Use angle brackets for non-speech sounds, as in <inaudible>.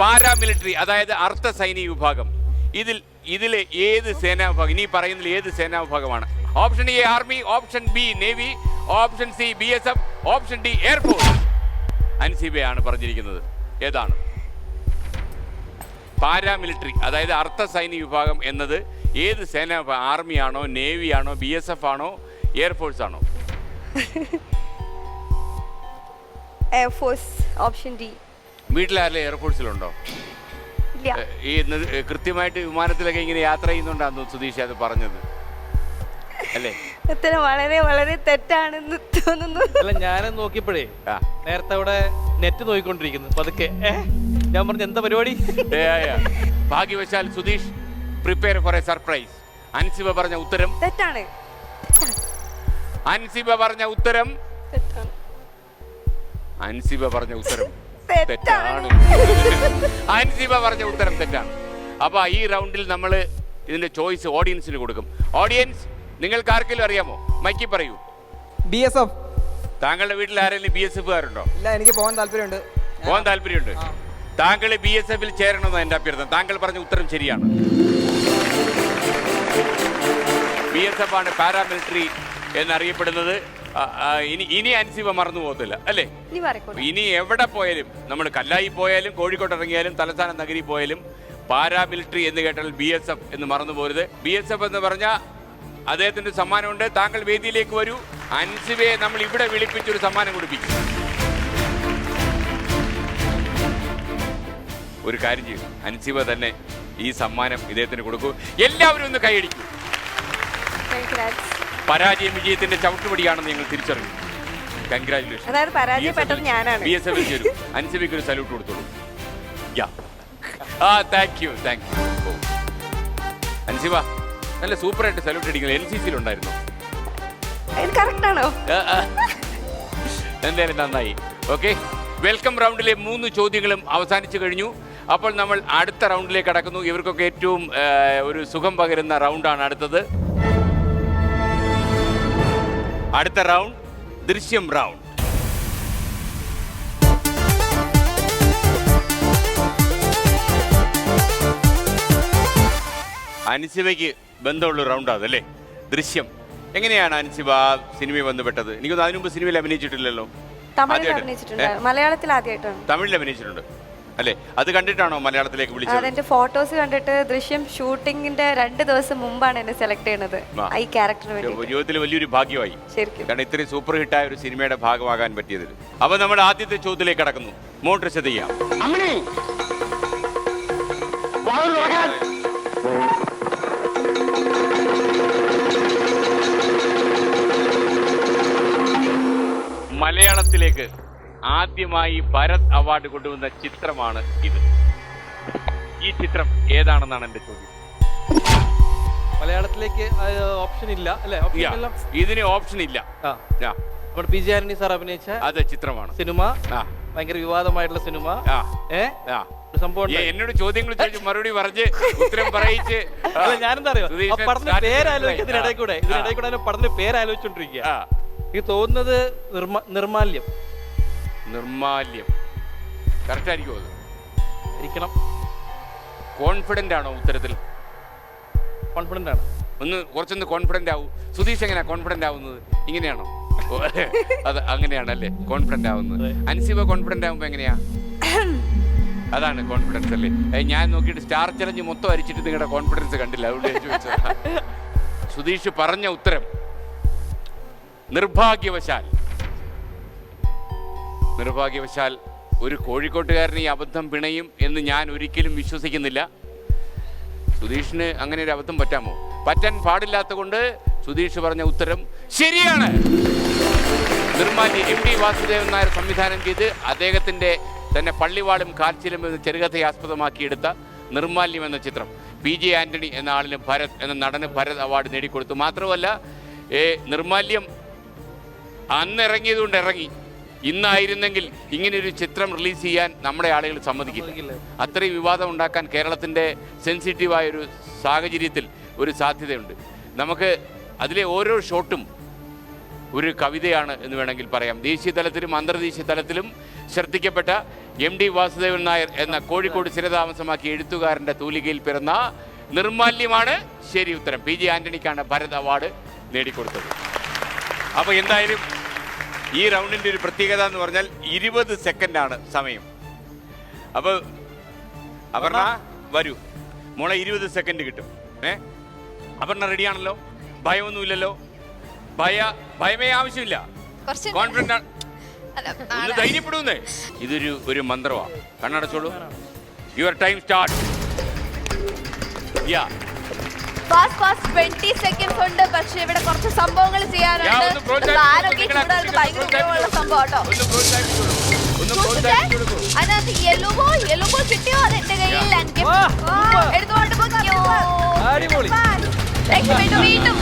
Paramilitary അതായത് അർദ്ധ സൈനിക വിഭാഗം. ഇതിൽ ഇതിലെ ഏത് സേനാ വിഭാഗം ഇനി പറയുന്നതിൽ ഏത് സേനാ വിഭാഗമാണ്? Option A army option B navy option C B S F option D air force അൻസിബയാണ് പറഞ്ഞിരിക്കുന്നത്. ഏതാണ്? പാരാമിലിറ്ററി അതായത് അർദ്ധ സൈനിക വിഭാഗം എന്നത് ഏത് സേനാ ആർമിയാണോ നേവിയാണോ ബി എസ് എഫ് ആണോ എയർഫോഴ്സ് ആണോ? എയർഫോഴ്സ് ഓപ്ഷൻ ഡി വീട്ടിലാരല്ലേ എയർഫോഴ്സിലുണ്ടോ ഇല്ല. ഈ കൃത്യമായിട്ട് വിമാനത്തിലൊക്കെ ഇങ്ങനെ യാത്ര ചെയ്യുന്നുണ്ടാന്ന് സുധീഷ് അത് പറഞ്ഞത്. അല്ലേ? ഉത്തരം വളരെ വളരെ തെറ്റാണെന്ന് തോന്നുന്നു. അല്ല ഞാനും നോക്കിയപ്പോഴേ ആ. നേരത്തെ അവിടെ നെറ്റ് നോക്കിക്കൊണ്ടിരിക്കുന്നു പതുക്കെ. ഞാൻ പറഞ്ഞു എന്താ പരിപാടി. ഭാഗ്യവശാൽ Sudheesh prepare for a surprise Ansiba പറഞ്ഞ ഉത്തരം. തെറ്റാണ്. അൻസിബ പറഞ്ഞ ഉത്തരം. തെറ്റാണ്. അൻസിബ പറഞ്ഞ ഉത്തരം. തെറ്റാണ്. ആൻസിബ പറഞ്ഞ ഉത്തരം തെറ്റാണ്. അപ്പൊ ഈ റൗണ്ടിൽ നമ്മൾ ഇതിന്റെ ചോയ്സ് ഓഡിയൻസിന് കൊടുക്കും. ഓഡിയൻസ് നിങ്ങൾക്ക് ആർക്കെങ്കിലും അറിയാമോ? മൈക്കി പറയൂ. ബി എസ് എഫ് താങ്കളുടെ വീട്ടിൽ ആരെങ്കിലും ബി എസ് എഫുകാരുണ്ടോ ഇല്ല എനിക്ക് പോകാൻ താല്പര്യമുണ്ട്. പോകാൻ താല്പര്യമുണ്ട്. താങ്കൾ ബി എസ് എഫിൽ ചേരണമെന്ന് എന്റെ അഭ്യർത്ഥന. താങ്കൾ പറഞ്ഞ ഉത്തരം ശരിയാണ്. ബി എസ് എഫ് ആണ് പാരാമിലിറ്ററി എന്നറിയപ്പെടുന്നത്. ഇനി ഇനി അൻസിബ മറന്നു പോകത്തില്ല അല്ലേ? ഇനി എവിടെ പോയാലും നമ്മൾ കല്ലായി പോയാലും കോഴിക്കോട്ട് ഇറങ്ങിയാലും തലസ്ഥാന നഗരി പോയാലും പാരാമിലിറ്ററി എന്ന് കേട്ടാൽ ബി എസ് എഫ് എന്ന് മറന്നു പോരുത്. ബി എസ് എഫ് എന്ന് പറഞ്ഞാൽ അദ്ദേഹത്തിന്റെ സമ്മാനമുണ്ട്. താങ്കൾ വേദിയിലേക്ക് വരൂ. അൻസിബയെ നമ്മൾ ഇവിടെ വിളിപ്പിച്ചൊരു സമ്മാനം കൊടുപ്പിക്കും. ഒരു കാര്യം ചെയ്യും. അൻസിബ തന്നെ ഈ സമ്മാനം ഇദ്ദേഹത്തിന് കൊടുക്കൂ. എല്ലാവരും ഒന്ന് കൈയടിക്കൂ. പരാജയം വിജയത്തിന്റെ ചവിട്ടുപടിയാണെന്ന് ഞങ്ങൾ തിരിച്ചറിഞ്ഞു. കൺഗ്രാറ്റുലേഷൻ അതായത് പരാജയപ്പെട്ടത് ഞാനാണ്. ബി എസ് എഫ് ചേരും അൻസിബയ്ക്ക് ഒരു സല്യൂട്ട് കൊടുത്തോളൂ. Ya ah thank you thank you Ansiba നല്ല സൂപ്പറായിട്ട് സല്യൂട്ട് അടിക്കുന്നത് എൻ സി സിയിലുണ്ടായിരുന്നു എന്തായാലും നന്നായി. ഓക്കെ വെൽക്കം റൗണ്ടിലെ മൂന്ന് ചോദ്യങ്ങളും അവസാനിച്ചു കഴിഞ്ഞു. അപ്പോൾ നമ്മൾ അടുത്ത റൗണ്ടിലേക്ക് കടക്കുന്നു. ഇവർക്കൊക്കെ ഏറ്റവും ഒരു സുഖം പകരുന്ന റൗണ്ടാണ് അടുത്തത്. അടുത്ത റൗണ്ട് ദൃശ്യം റൗണ്ട്. അൻസിബയ്ക്ക് ബന്ധമുള്ള റൗണ്ട് അതല്ലേ ദൃശ്യം. എങ്ങനെയാണ് അൻസിബ ആ സിനിമയിൽ ബന്ധപ്പെട്ടത്? എനിക്കൊന്നും അതിനുമുമ്പ് സിനിമയിൽ അഭിനയിച്ചിട്ടില്ലല്ലോ. തമിഴിൽ അഭിനയിച്ചിട്ടുണ്ട്? മലയാളത്തിൽ ആദ്യമായിട്ടാണ്. തമിഴിൽ അഭിനയിച്ചിട്ടുണ്ട്. അല്ലേ? അത് കണ്ടിട്ടാണോ മലയാളത്തിലേക്ക് വിളിച്ചത്? അതെന്റെ ഫോട്ടോസ് കണ്ടിട്ട് ദൃശ്യം ഷൂട്ടിങ്ങിന്റെ രണ്ട് ദിവസം മുമ്പാണ് എന്നെ സെലക്ട് ചെയ്യണത്. ആ. ഈ ക്യാരക്ടറിന് വേണ്ടി ജീവിതത്തിൽ വലിയൊരു ഭാഗ്യമായി. ശരിക്കും. കാരണം ഇത്രയും സൂപ്പർ ഹിറ്റായ ഒരു സിനിമയുടെ ഭാഗമാകാൻ പറ്റിയതിൽ അപ്പൊ നമ്മൾ ആദ്യത്തെ ചോദ്യത്തിലേക്ക് കടക്കുന്നു. മോട്ടർ ചെയ്യാം. മലയാളത്തിലേക്ക് ആദ്യമായി ഭരത് അവാർഡ് കൊണ്ടുവന്ന ചിത്രമാണ് ഇത്. ഈ ചിത്രം ഏതാണെന്നാണ് എന്റെ ചോദ്യം. മലയാളത്തിലേക്ക് ഓപ്ഷൻ ഇല്ല അല്ലേ? ഇതിന് ഓപ്ഷൻ ഇല്ല. നമ്മുടെ പി ജെ ആന്റണി സാർ അഭിനയിച്ച അതെ ചിത്രമാണ്. സിനിമ ഭയങ്കര വിവാദമായിട്ടുള്ള സിനിമ. സംഭവം. എന്നോട് ചോദ്യങ്ങൾ ചോദിച്ചു മറുപടി പറഞ്ഞ് ഉത്തരം പറയിച്ച്. <laughs> ഞാനെന്താ അറിയോ? പടത്തിന്റെ സ്റ്റാർട്ട് പേര് ചെയ്തിട്ടുണ്ടായി. ഇതിനിടയിൽ കൂടെ ഇതിനിടയിൽ കൂടെ പടത്തിന്റെ പേര് ആലോചിച്ചോണ്ടിരിക്കുക ആ, എനിക്ക് തോന്നുന്നത് നിർമാല്യം. നിർമാല്യം. കറക്റ്റായിരിക്കുമോ അത്? ഇരിക്കണം. കോൺഫിഡന്റ് ആണോ ഉത്തരത്തിൽ? കോൺഫിഡന്റ് ആണ്. ഒന്ന് കുറച്ചൊന്ന് കോൺഫിഡന്റ് ആവും. സുധീഷ് എങ്ങനെയാണ് കോൺഫിഡന്റ് ആവുന്നത്? ഇങ്ങനെയാണോ? അത് അങ്ങനെയാണ് അല്ലേ? കോൺഫിഡന്റ് ആവുന്നത്. അനുസീവ അൻസിബ കോൺഫിഡന്റ് ആവുമ്പോൾ എങ്ങനെയാ? അതാണ് കോൺഫിഡൻസ് അല്ലേ? ഞാൻ നോക്കിയിട്ട് സ്റ്റാർ ചലഞ്ച് മൊത്തം അരിച്ചിട്ട് നിങ്ങളുടെ കോൺഫിഡൻസ് കണ്ടില്ല. അതുകൊണ്ട് ചോദിച്ചതാ. സുധീഷ് പറഞ്ഞ ഉത്തരം നിർഭാഗ്യവശാൽ നിർഭാഗ്യവശാൽ ഒരു കോഴിക്കോട്ടുകാരന് ഈ അബദ്ധം പിണയും എന്ന് ഞാൻ ഒരിക്കലും വിശ്വസിക്കുന്നില്ല. സുധീഷിന് അങ്ങനെ ഒരു അബദ്ധം പറ്റാമോ? പറ്റാൻ പാടില്ലാത്ത കൊണ്ട് സുധീഷ് പറഞ്ഞ ഉത്തരം ശരിയാണ്. നിർമ്മാല്യ എം ഡി വാസുദേവൻ നായർ സംവിധാനം ചെയ്ത് അദ്ദേഹത്തിന്റെ തന്നെ പള്ളിവാളും കാൽച്ചിലും എന്ന ചെറുകഥയെ ആസ്പദമാക്കിയെടുത്ത നിർമാല്യം എന്ന ചിത്രം. പി ജെ ആന്റണി എന്ന ആളിന് ഭരത് എന്ന നടന് ഭരത് അവാർഡ് നേടിക്കൊടുത്തു. മാത്രമല്ല നിർമാല്യം അന്നിറങ്ങിയതുകൊണ്ട് ഇറങ്ങി. ഇന്നായിരുന്നെങ്കിൽ ഇങ്ങനെ ഒരു ചിത്രം റിലീസ് ചെയ്യാൻ നമ്മുടെ ആളുകൾ സമ്മതിക്കില്ല. അത്രയും വിവാദം ഉണ്ടാക്കാൻ കേരളത്തിന്റെ സെൻസിറ്റീവായ ഒരു സാഹചര്യത്തിൽ ഒരു സാധ്യതയുണ്ട്. നമുക്ക് അതിലെ ഓരോ ഷോട്ടും ഒരു കവിതയാണ് എന്ന് വേണമെങ്കിൽ പറയാം. ദേശീയ തലത്തിലും അന്തർദേശീയ തലത്തിലും ശ്രദ്ധിക്കപ്പെട്ട എം ഡി വാസുദേവൻ നായർ എന്ന കോഴിക്കോട് സ്ഥിരതാമസമാക്കിയ എഴുത്തുകാരന്റെ തൂലികയിൽ പിറന്ന നിർമാല്യമാണ് ശരി ഉത്തരം. പി ജി ആന്റണിക്കാണ് ഭരത് അവാർഡ് നേടിക്കൊടുത്തത്. അപ്പോൾ എന്തായാലും ഈ റൗണ്ടിന്റെ ഒരു പ്രത്യേകത എന്ന് പറഞ്ഞാൽ ഇരുപത് സെക്കൻഡാണ് സമയം. അപ്പോൾ അപർണ വരൂ. മോളെ ഇരുപത് സെക്കൻഡ് കിട്ടും. ഏ? അപർണ റെഡിയാണല്ലോ? ഭയമൊന്നുമില്ലല്ലോ? ഭയ ഭയമേ ആവശ്യമില്ല. കോൺഫിഡന്റ് ആണ് ഒന്ന് ധൈര്യപ്പെടുന്നേ. ഇതൊരു ഒരു മന്ത്രമാണ് കണ്ണടച്ചോളൂ your time start ya fast fast 20 സംഭവങ്ങൾ ചെയ്യാനുണ്ട്. ഭയങ്കര ഉപയോഗമുള്ള സംഭവം കേട്ടോ. അതിനകത്ത് യെല്ലോ ബോൾ യെല്ലോ ബോൾ കിട്ടിയോ? അത് എന്റെ കയ്യിൽ എടുത്തുകൊണ്ട്. വീണ്ടും.